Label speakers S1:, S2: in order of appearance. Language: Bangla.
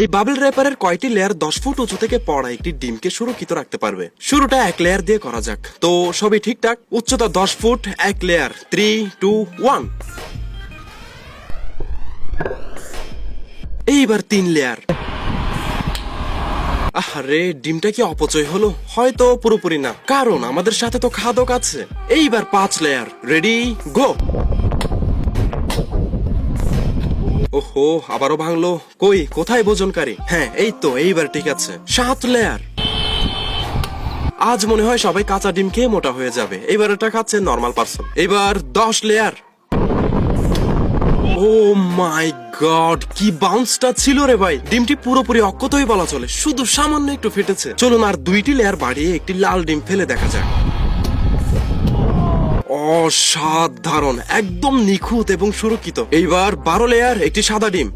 S1: এই বাবেল র্যাপারের কয়টি লেয়ার দশ ফুট উঁচু থেকে পড়া একটি ডিমকে সুরক্ষিত রাখতে পারবে? শুরুটা এক লেয়ার দিয়ে করা যাক। তো সবই ঠিকঠাক? উচ্চতা দশ ফুট, এক লেয়ার। থ্রি টু ওয়ান এইবার তিন লেয়ার। আরে ডিমটা কি অপচয় হলো? হয়তো পুরোপুরি না। কারণ আমাদের সাথে তো খাদক আছে। এইবার পাঁচ লেয়ার। রেডি গো ওহো, আবারও ভাঙলো। কই, কোথায় ভোজনকারী? হ্যাঁ এই তো, এইবার ঠিক আছে। সাত লেয়ার। আজ মনে হয় সবাই কাঁচা ডিম খেয়ে মোটা হয়ে যাবে। এবার এটা খাচ্ছে নর্মাল পার্সন এবার দশ লেয়ার। ও মাই গড, কি বাউন্সটা ছিল রে ভাই। ডিমটি পুরোপুরি অক্ষতই বলা চলে। শুধু সামান্য একটু ফেটেছে। চলুন আর দুইটি লেয়ার বাড়িয়ে একটি লাল ডিম ফেলে দেখা যাক। অসাধারণ একদম নিখুঁত এবং সুরক্ষিত। এইবার বারো লেয়ার একটি সাদা ডিম।